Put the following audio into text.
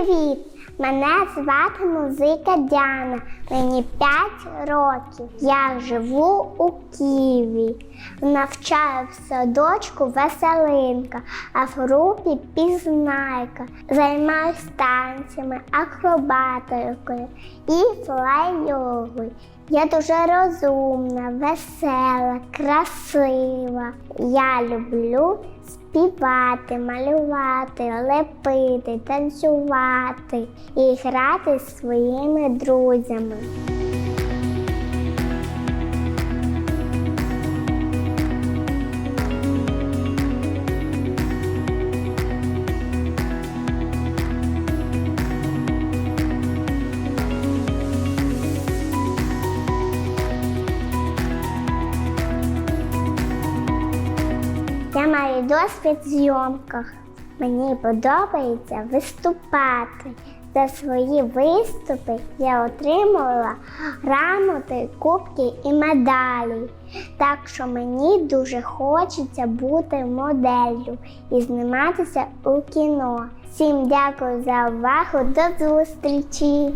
Привіт! Мене звати Музика Діана. Мені 5 років. Я живу у Києві. Навчаю в садочку Веселинка, а в групі Пізнайка. Займаюся танцями, акробатикою і флай-йогою. Я дуже розумна, весела, красива. Я люблю співати, малювати, лепити, танцювати і грати зі своїми друзями. Я маю досвід в зйомках. Мені подобається виступати. За свої виступи я отримувала грамоти, кубки і медалі. Так що мені дуже хочеться бути моделлю і зніматися у кіно. Всім дякую за увагу. До зустрічі!